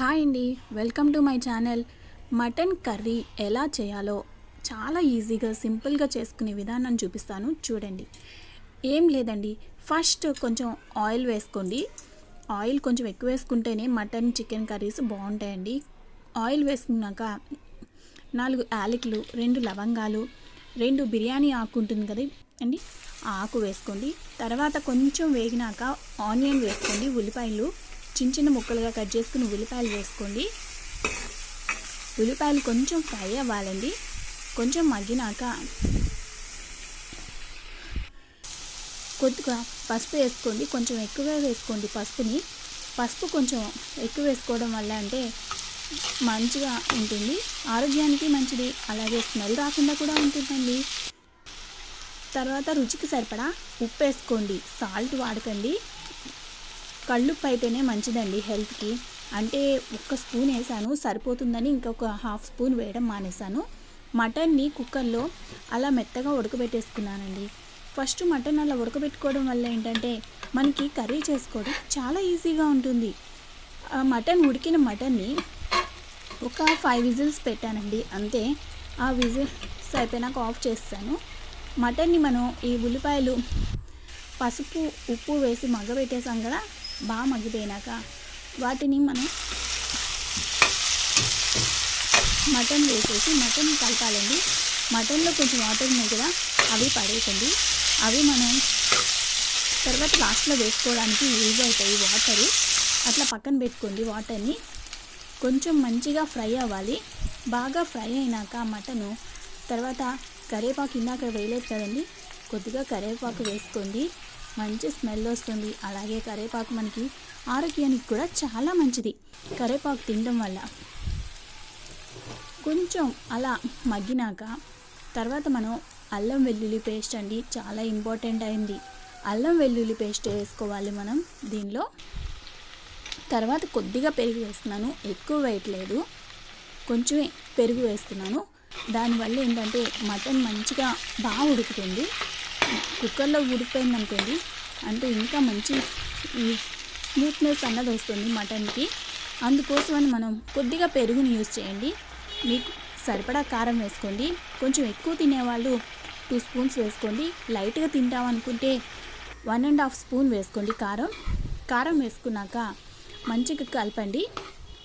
Hi అండి. Welcome to my channel. Mutton curry ఎలా చేయాలో చాలా ఈజీగా సింపుల్గా చేసుకునే విధానం చూపిస్తాను. చూడండి. ఏం లేదండి. ఫస్ట్ కొంచెం ఆయిల్ వేసుకోండి. ఆయిల్ కొంచెం ఎక్కువ వేసుకుంటేనే మటన్ చికెన్ కర్రీస్ బాగుంటాయండి. ఆయిల్ వేసుకున్నాక నాలుగు యాలకులు రెండు లవంగాలు రెండు బిర్యానీ ఆకు ఉంటుంది కదా అండి. ఆ ఆకు వేసుకోండి. తర్వాత కొంచెం వేగినాక ఆనియన్ వేసుకోండి ఉల్లిపాయలు. చిన్న చిన్న ముక్కలుగా కట్ చేసుకుని ఉల్లిపాయలు వేసుకోండి. ఉల్లిపాయలు కొంచెం ఫ్రై అవ్వాలండి. కొంచెం మగ్గినాక కొద్దిగా పసుపు వేసుకోండి. కొంచెం ఎక్కువగా వేసుకోండి పసుపుని. పసుపు కొంచెం ఎక్కువ వేసుకోవడం వల్ల అంటే మంచిగా ఉంటుంది. ఆరోగ్యానికి మంచిది. అలాగే స్మెల్ రాకుండా కూడా ఉంటుందండి. తర్వాత రుచికి సరిపడా ఉప్పు వేసుకోండి. సాల్ట్ వాడకండి. కళ్ళుప్పు అయితేనే మంచిదండి హెల్త్కి. అంటే ఒక్క స్పూన్ వేసాను సరిపోతుందని ఇంకొక హాఫ్ స్పూన్ వేయడం మానేశాను. మటన్ని కుక్కర్లో అలా మెత్తగా ఉడకబెట్టేసుకున్నానండి. ఫస్ట్ మటన్ అలా ఉడకబెట్టుకోవడం వల్ల ఏంటంటే మనకి కర్రీ చేసుకోవడం చాలా ఈజీగా ఉంటుంది. ఆ మటన్ ఉడికిన మటన్ని ఒక ఫైవ్ విజిల్స్ పెట్టానండి అంతే. ఆ విజిల్స్ అయిపోయినాక ఆఫ్ చేస్తాను. మటన్ని మనం ఈ ఉల్లిపాయలు పసుపు ఉప్పు వేసి మగ్గబెట్టేసాం కదా బాగా మగ్గిపోయినాక వాటిని మనం మటన్ వేసేసి మటన్ కలపాలండి. మటన్లో కొంచెం వాటర్ ఉన్నాయి కదా అవి పడేసండి. అవి మనం తర్వాత లాస్ట్లో వేసుకోవడానికి యూజ్ అవుతాయి వాటరు. అట్లా పక్కన పెట్టుకోండి వాటర్ని. కొంచెం మంచిగా ఫ్రై అవ్వాలి. బాగా ఫ్రై అయినాక మటను తర్వాత కరివేపాకు ఇందాక వేయలేదు కదండి కొద్దిగా కరివేపాకు వేసుకోండి. మంచి స్మెల్ వస్తుంది. అలాగే కరివేపాకు మనకి ఆరోగ్యానికి కూడా చాలా మంచిది. కరివేపాకు తినడం వల్ల కొంచెం అలా మగ్గినాక తర్వాత మనం అల్లం వెల్లుల్లి పేస్ట్ అండి చాలా ఇంపార్టెంట్ అయింది. అల్లం వెల్లుల్లి పేస్ట్ వేసుకోవాలి మనం దీనిలో. తర్వాత కొద్దిగా పెరుగు వేస్తున్నాను. ఎక్కువ వేయట్లేదు కొంచెం పెరుగు వేస్తున్నాను. దానివల్ల ఏంటంటే మటన్ మంచిగా బాగా ఉడుకుతుంది. కుక్కర్లో ఉడికిపోయింది అనుకోండి అంటే ఇంకా మంచి స్మూత్నెస్ అన్నది వస్తుంది మటన్కి. అందుకోసమని మనం కొద్దిగా పెరుగుని యూజ్ చేయండి. మీకు సరిపడా కారం వేసుకోండి. కొంచెం ఎక్కువ తినేవాళ్ళు టూ స్పూన్స్ వేసుకోండి. లైట్గా తింటామనుకుంటే వన్ అండ్ హాఫ్ స్పూన్ వేసుకోండి కారం. కారం వేసుకున్నాక మంచిగా కలపండి.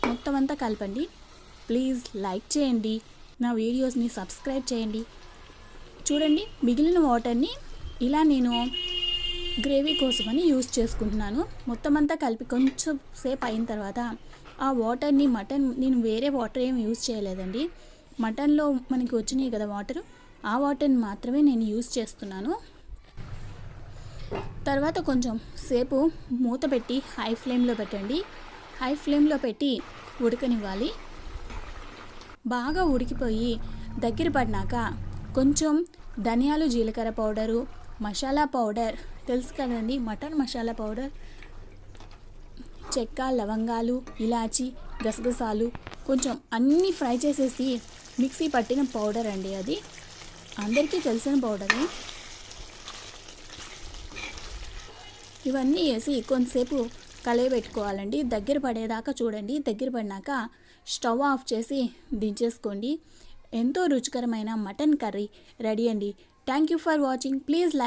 మొత్తం అంతా కలపండి. ప్లీజ్ లైక్ చేయండి. నా వీడియోస్ని సబ్స్క్రైబ్ చేయండి. చూడండి మిగిలిన వాటర్ని ఇలా నేను గ్రేవీ కోసమని యూస్ చేసుకుంటున్నాను. మొత్తం అంతా కలిపి కొంచెం సేపు అయిన తర్వాత ఆ వాటర్ని మటన్ నేను వేరే వాటర్ ఏమి యూస్ చేయలేదండి. మటన్లో మనకి వచ్చినాయి కదా వాటర్ ఆ వాటర్ని మాత్రమే నేను యూస్ చేస్తున్నాను. తర్వాత కొంచెం సేపు మూత పెట్టి హై ఫ్లేమ్లో పెట్టండి. హై ఫ్లేమ్లో పెట్టి ఉడకనివ్వాలి. బాగా ఉడికిపోయి దగ్గర పడినాక కొంచెం ధనియాలు జీలకర్ర పౌడరు మసాలా పౌడర్. తెలుసు కదండి మటన్ మసాలా పౌడర్? చెక్క లవంగాలు ఇలాచి గసగసాలు కొంచెం అన్నీ ఫ్రై చేసేసి మిక్సీ పట్టిన పౌడర్ అండి అది. అందరికీ తెలిసిన పౌడరే. ఇవన్నీ వేసి కొంతసేపు కలయబెట్టుకోవాలండి. దగ్గర పడేదాకా చూడండి. దగ్గర పడినాక స్టవ్ ఆఫ్ చేసి దించేసుకోండి. ఎంతో రుచికరమైన మటన్ కర్రీ రెడీ అండి. Thank you for watching. Please like